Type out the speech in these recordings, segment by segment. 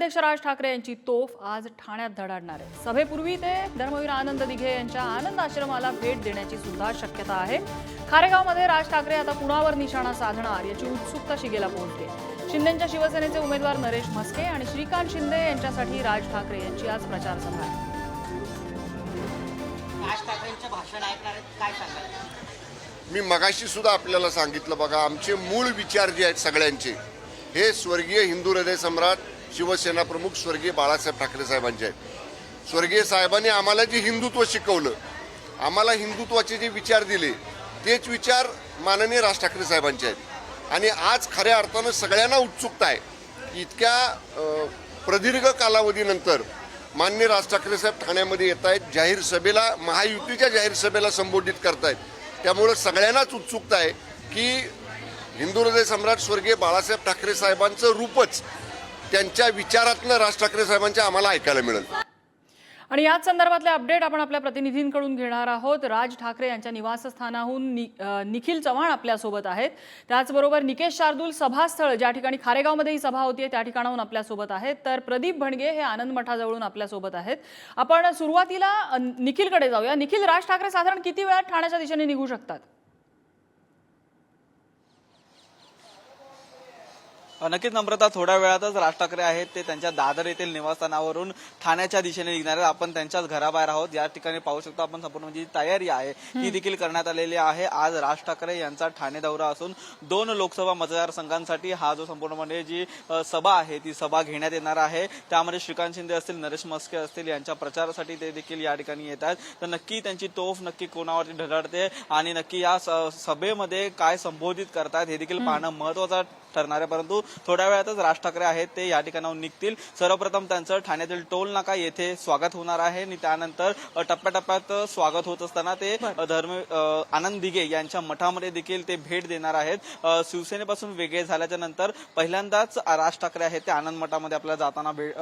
अध्यक्ष राज ठाकरे यांची तोफ आज ठाण्यात धडाडणार आहे. सभेपूर्वी ते धर्मवीर आनंद दिघे यांच्या आनंद आश्रमाला भेट देण्याची सुद्धा शक्यता आहे. खारेगावमध्ये राज ठाकरे आता कुणावर निशाणा साधणार याची उत्सुकता शिगेला पोहोचते शिंदेच्या शिवसेनेचे उमेदवार नरेश म्हस्के आणि श्रीकांत शिंदे यांच्यासाठी राज ठाकरे यांची आज प्रचार सभा आहे. राज ठाकरेंचं भाषण ऐकणार काय सांगाल? मी मगाशी सुद्धा आपल्याला सांगितलं बघा आमचे मूळ विचार जे आहेत सगळ्यांचे हे स्वर्गीय हिंदू हृदय सम्राट शिवसेना प्रमुख स्वर्गीय बाळासाहेब ठाकरे साहेबांचे आहेत. स्वर्गीय साहेबांनी आम्हाला जे हिंदुत्व शिकवलं आम्हाला हिंदुत्वाचे जे विचार दिले तेच विचार माननीय राज ठाकरे साहेबांचे आहेत. आणि आज खऱ्या अर्थानं सगळ्यांना उत्सुकता आहे की इतक्या प्रदीर्घ कालावधीनंतर मान्य राज ठाकरे साहेब ठाण्यामध्ये येत आहेत जाहीर सभेला महायुतीच्या जाहीर सभेला संबोधित करतायत त्यामुळं सगळ्यांनाच उत्सुकता आहे की हिंदू हृदय सम्राट स्वर्गीय बाळासाहेब ठाकरे साहेबांचं रूपच त्यांच्या विचारातनं राज ठाकरे साहेबांच्या आम्हाला ऐकायला मिळेल. आणि याच संदर्भातले अपडेट आपण आपल्या प्रतिनिधींकडून घेणार आहोत. राज ठाकरे यांच्या निवासस्थानाहून नि निखिल चव्हाण आपल्यासोबत आहेत. त्याचबरोबर निकेश शार्दूल सभास्थळ ज्या ठिकाणी खारेगावमध्ये ही सभा होतीये त्या ठिकाणाहून आपल्यासोबत आहेत. तर प्रदीप भणगे हे आनंद मठाजवळून आपल्यासोबत आहेत. आपण सुरुवातीला निखिलकडे जाऊया. निखिल राज ठाकरे साधारण किती वेळात ठाण्याच्या दिशेने निघू शकतात? नक्कीच नम्रता थोड्या वेळातच राज ठाकरे आहेत ते त्यांच्या दादर येथील निवासस्थानावरून ठाण्याच्या दिशेने निघणार आहेत. आपण त्यांच्याच घराबाहेर आहोत. या ठिकाणी पाहू शकतो आपण संपूर्ण जी तयारी आहे ती देखील करण्यात आलेली आहे. आज राज ठाकरे यांचा ठाणे दौरा असून दोन लोकसभा मतदारसंघांसाठी हा जो संपूर्णपणे जी अ, सभा आहे ती सभा घेण्यात येणार आहे. त्यामध्ये श्रीकांत शिंदे असतील नरेश मस्के असतील यांच्या प्रचारासाठी ते देखील या ठिकाणी येतात तर नक्की त्यांची तोफ नक्की कोणावरती ढळते आणि नक्की या सभेमध्ये काय संबोधित करतात हे देखील पाहणं महत्वाचं ठरणार आहे परंतु थोड्या वेळातच राज ठाकरे आहेत ते या ठिकाणाहून निघतील. सर्वप्रथम त्यांचं ठाण्यातील टोल नाका येथे स्वागत होणार आहे. आणि त्यानंतर टप्प्याटप्प्यात स्वागत होत असताना ते धर्म आनंद दिघे यांच्या मठामध्ये देखील ते भेट देणार आहेत. शिवसेनेपासून वेगळे झाल्याच्यानंतर पहिल्यांदाच राज ठाकरे आहेत ते आनंद मठामध्ये आपल्याला जाताना भेट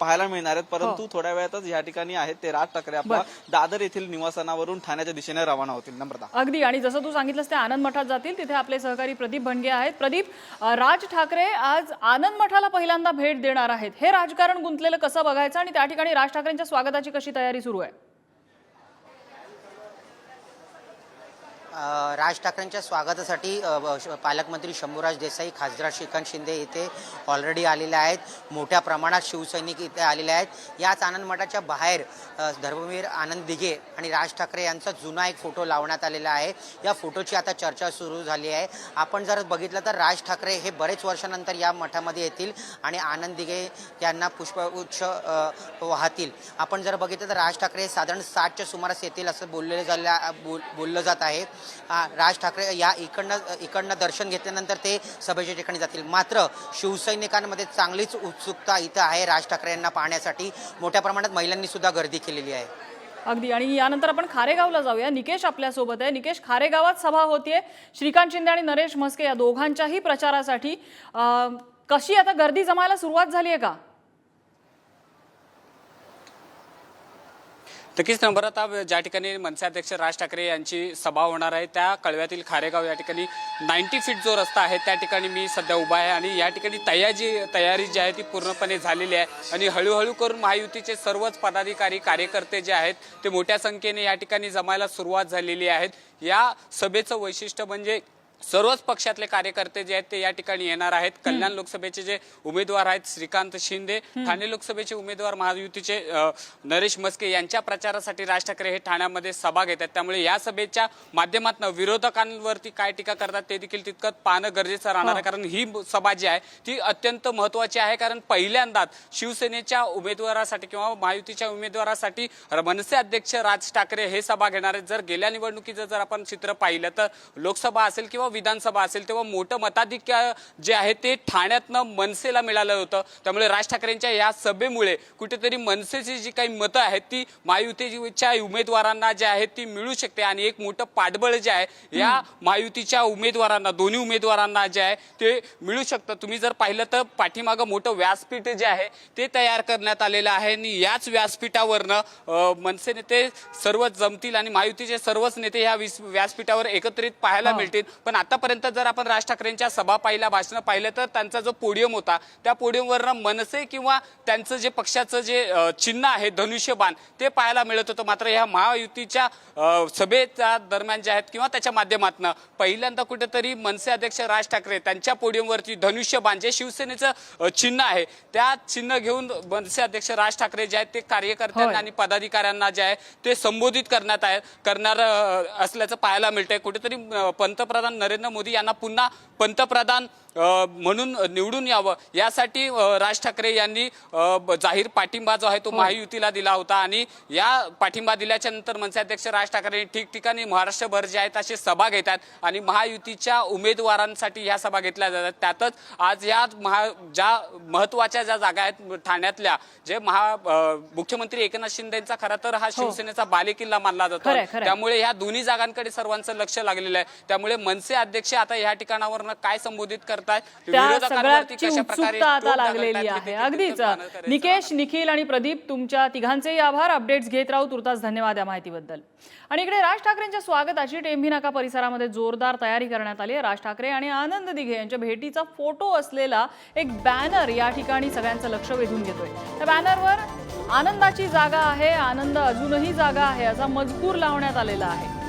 पाहायला मिळणार आहेत. परंतु थोड्या वेळातच या ठिकाणी आहेत ते राज ठाकरे आपल्या दादर येथील निवासस्थानावरून ठाण्याच्या दिशेने रवाना होतील. नम्रता. अगदी. आणि जसं तू सांगितलंस ते आनंद मठात जातील. तिथे आपले सहकारी प्रदीप भणगे आहेत. प्रदीप राज ठाकरे आज आनंद मठाला पहिल्यांदा भेट देणार आहेत. हे राजकारण गुंतलेलं कसं बघायचं? आणि त्या ठिकाणी राज ठाकरेंच्या स्वागताची कशी तयारी सुरू आहे? राज ठाकरेंच्या स्वागतासाठी पालकमंत्री शंभूराज देसाई खासदार श्रीकांत शिंदे इथे ऑलरेडी आलेले आहेत. मोठ्या प्रमाणात शिवसैनिक इथे आलेले आहेत. याच आनंद मठाच्या बाहेर धर्मवीर आनंद दिघे आणि राज ठाकरे यांचा जुना एक फोटो लावण्यात आलेला आहे. या फोटोची आता चर्चा सुरू झाली आहे. आपण जर बघितलं तर राज ठाकरे हे बरेच वर्षानंतर या मठामध्ये येतील आणि आनंद दिघे यांना पुष्पगुच्छ वाहतील. आपण जर बघितलं तर राज ठाकरे साधारण साठच्या सुमारास येतील असं बोललेलं झालं बोल बोललं जात आहे. राज ठाकरे या इकडनं इकडनं दर्शन घेतल्यानंतर ते सभेच्या ठिकाणी जातील. मात्र शिवसैनिकांमध्ये चांगलीच उत्सुकता इथं आहे राज ठाकरे यांना पाहण्यासाठी. मोठ्या प्रमाणात महिलांनी सुद्धा गर्दी केलेली आहे. अगदी. आणि यानंतर आपण खारेगावला जाऊया. निकेश आपल्यासोबत आहे. निकेश खारेगावात सभा होतीये. श्रीकांत शिंदे आणि नरेश म्हस्के या दोघांच्याही प्रचारासाठी कशी आता गर्दी जमायला सुरुवात झाली आहे का? नक्कीच नंबर आता ज्या ठिकाणी मनसे अध्यक्ष राज ठाकरे यांची सभा होणार आहे त्या कळव्यातील खारेगाव या ठिकाणी नाईन्टी फीट जो रस्ता आहे त्या ठिकाणी मी सध्या उभा आहे आणि या ठिकाणी तयारी तयारी जी आहे ती पूर्णपणे झालेली आहे. आणि हळूहळू करून महायुतीचे सर्वच पदाधिकारी कार्यकर्ते जे आहेत ते मोठ्या संख्येने या ठिकाणी जमायला सुरुवात झालेली आहेत. या सभेचं वैशिष्ट्य म्हणजे सर्वच पक्षातले कार्यकर्ते जे आहेत ते या ठिकाणी येणार आहेत. कल्याण लोकसभेचे जे उमेदवार आहेत श्रीकांत शिंदे ठाणे लोकसभेचे उमेदवार महायुतीचे नरेश मस्के यांच्या प्रचारासाठी राज ठाकरे हे ठाण्यामध्ये सभा घेतात. त्यामुळे या सभेच्या माध्यमातून विरोधकांवरती काय टीका करतात ते देखील तितकं पाहणं गरजेचं राहणार आहे. कारण ही सभा जी आहे ती अत्यंत महत्वाची आहे. कारण पहिल्यांदाच शिवसेनेच्या उमेदवारासाठी किंवा महायुतीच्या उमेदवारासाठी मनसे अध्यक्ष राज ठाकरे हे सभा घेणार आहेत. जर गेल्या निवडणुकीचं जर आपण चित्र पाहिलं तर लोकसभा असेल किंवा विधानसभा असेल तेव्हा मोठं मताधिक्य जे आहे ते ठाण्यातनं मनसेला मिळालं होतं. त्यामुळे राज ठाकरेंच्या या सभेमुळे कुठेतरी मनसेची जी काही मतं आहेत ती महायुतीच्या उमेदवारांना जे आहेत ती मिळू शकते. आणि एक मोठं पाठबळ जे आहे या महायुतीच्या उमेदवारांना दोन्ही उमेदवारांना जे आहे ते मिळू शकतं. तुम्ही जर पाहिलं तर पाठीमागं मोठं व्यासपीठ जे आहे ते तयार करण्यात आलेलं आहे. आणि याच व्यासपीठावरनं मनसे नेते सर्व जमतील आणि महायुतीचे सर्वच नेते ह्या व्यासपीठावर एकत्रित पाहायला मिळतील. पण आतापर्यंत जर आपण राज ठाकरेंच्या सभा पाहिल्या भाषणं पाहिलं तर त्यांचा जो पोडियम होता त्या पोडियमवरनं मनसे किंवा त्यांचं जे पक्षाचं जे चिन्ह आहे धनुष्यबाण ते पाहायला मिळत होतं मात्र ह्या महायुतीच्या सभेच्या दरम्यान जे आहेत किंवा त्याच्या माध्यमातून पहिल्यांदा कुठेतरी मनसे अध्यक्ष राज ठाकरे त्यांच्या पोडियमवरती धनुष्यबाण जे शिवसेनेचं चिन्ह आहे त्या चिन्ह घेऊन मनसे अध्यक्ष राज ठाकरे जे आहेत ते कार्यकर्त्यांना. आणि पदाधिकाऱ्यांना जे आहे ते संबोधित करण्यात आहे करणार असल्याचं पाहायला मिळतंय कुठेतरी पंतप्रधान नरेंद्र नरेंद्र मोदी यांना पुन्हा पंतप्रधान म्हणून निवडून यावं. यासाठी राज ठाकरे यांनी जाहीर पाठिंबा जो आहे तो महायुतीला दिला होता आणि या पाठिंबा दिल्याच्या नंतर मनसे अध्यक्ष राज ठाकरे ठिकठिकाणी महाराष्ट्रभर जे आहेत असे सभा घेतात आणि महायुतीच्या उमेदवारांसाठी ह्या सभा घेतल्या जातात. त्यातच आज या महा ज्या महत्त्वाच्या ज्या जागा आहेत ठाण्यातल्या जे महा मुख्यमंत्री एकनाथ शिंदेचा खरा तर हा शिवसेनेचा बालेकिल्ला मानला जातो. त्यामुळे ह्या दोन्ही जागांकडे सर्वांचं लक्ष लागलेलं आहे. त्यामुळे मनसे अध्यक्ष आता या ठिकाणावरनं काय संबोधित करतात त्या विरोधकांवरती सगळ्याची उत्सुकता आता लागलेली आहे. अगदीच. निकेश निखिल आणि प्रदीप तुमच्या तिघांचेही आभार. अपडेट्स घेत राहू. तुर्तास धन्यवाद या माहितीबद्दल. आणि इकडे राज ठाकरेंच्या स्वागताची टेंभी नाका परिसरामध्ये जोरदार तयारी करण्यात आली आहे. राज ठाकरे आणि आनंद दिघे यांच्या भेटीचा फोटो असलेला एक बॅनर या ठिकाणी सगळ्यांचं लक्ष वेधून घेतोय. त्या बॅनरवर आनंदाची जागा आहे. आनंद अजूनही जागा आहे. असा मजकूर लावण्यात आलेला आहे.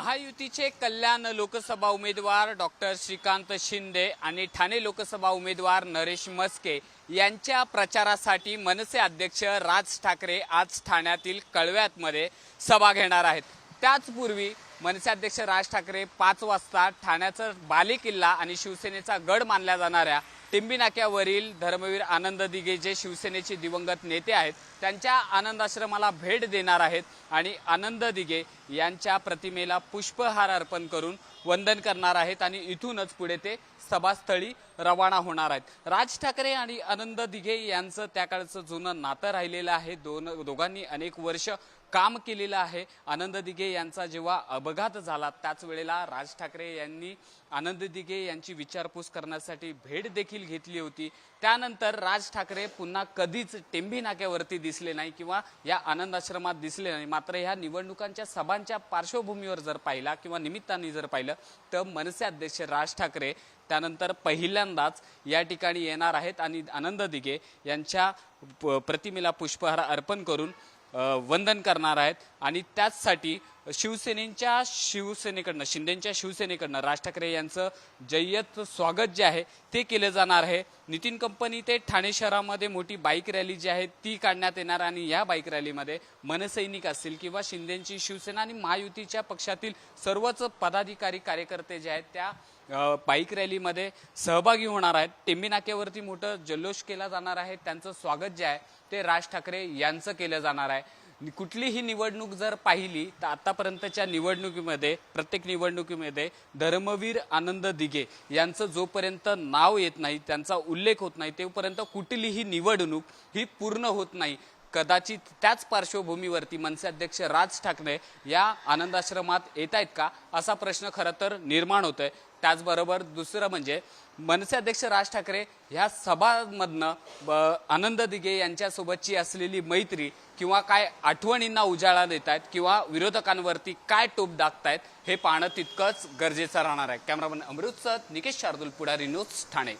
महायुतीचे कल्याण लोकसभा उमेदवार डॉक्टर श्रीकांत शिंदे आणि ठाणे लोकसभा उमेदवार नरेश मस्के यांच्या प्रचारासाठी मनसे अध्यक्ष राज ठाकरे आज ठाण्यातील कळव्यातमध्ये सभा घेणार आहेत. त्याचपूर्वी मनसे अध्यक्ष राज ठाकरे पाच वाजता ठाण्याचं बालेकिल्ला आणि शिवसेनेचा गड मानल्या जाणाऱ्या टिंबी नाक्यावरील धर्मवीर आनंद दिघे जे शिवसेनेचे दिवंगत नेते आहेत त्यांच्या आनंदाश्रमाला भेट देणार आहेत आणि आनंद दिघे यांच्या प्रतिमेला पुष्पहार अर्पण करून वंदन करणार आहेत आणि इथूनच पुढे ते सभास्थळी रवाना होणार आहेत. राज ठाकरे आणि आनंद दिघे यांचं त्याकाळचं जुनं नातं राहिलेलं आहे. दोन दोघांनी अनेक वर्ष काम केलेलं आहे. आनंद दिघे यांचा जेव्हा अपघात झाला त्याच वेळेला राज ठाकरे यांनी आनंद दिघे यांची विचारपूस करण्यासाठी भेट देखील घेतली होती. त्यानंतर राज ठाकरे पुन्हा कधीच टेंभी नाक्यावरती दिसले नाही किंवा या आनंद आश्रमात दिसले नाही. मात्र ह्या निवडणुकांच्या सभांच्या पार्श्वभूमीवर जर पाहिला किंवा निमित्ताने जर पाहिलं तर मनसे अध्यक्ष राज ठाकरे त्यानंतर पहिल्यांदाच या ठिकाणी येणार आहेत आणि आनंद दिघे यांच्या प- प्रतिमेला पुष्पहार अर्पण करून वंदन करणार आहेत. आणि त्याचसाठी शिवसेनेच्या शिवसेनेकडनं शिंदेच्या शिवसेनेकडनं राज ठाकरे यांचं जय्यत स्वागत जे आहे ते केलं जाणार आहे. नितीन कंपनी ते ठाणे शहरामध्ये मोठी बाईक रॅली जी आहे ती काढण्यात येणार आणि या बाईक रॅलीमध्ये मनसैनिक असतील किंवा शिंदेची शिवसेना आणि महायुतीच्या पक्षातील सर्वच पदाधिकारी कार्यकर्ते जे आहेत त्या बाईक रॅलीमध्ये सहभागी होणार आहेत. टेंबी नाक्यावरती मोठं जल्लोष केला जाणार आहे. त्यांचं स्वागत जे आहे ते राज ठाकरे यांचं केलं जाणार आहे. कुठलीही निवडणूक जर पाहिली तर आतापर्यंतच्या निवडणुकीमध्ये प्रत्येक निवडणुकीमध्ये धर्मवीर आनंद दिघे यांचं जोपर्यंत नाव येत नाही त्यांचा उल्लेख होत नाही तोपर्यंत कुठलीही निवडणूक ही पूर्ण होत नाही. कदाचित त्याच पार्श्वभूमीवरती मनसे अध्यक्ष राज ठाकरे या आनंदाश्रमात येत आहेत का असा प्रश्न खरं तर निर्माण होतोय. त्याचबरोबर दुसरं म्हणजे मनसे अध्यक्ष राज ठाकरे ह्या सभामधनं ब- आनंद दिघे यांच्यासोबतची असलेली मैत्री किंवा काय आठवणींना उजाळा देत आहेत किंवा विरोधकांवरती काय टोप दाखतायत हे पाहणं तितकंच गरजेचं राहणार आहे. Cameraman Amritsar Nikesh Shardul Pudhari news Thane.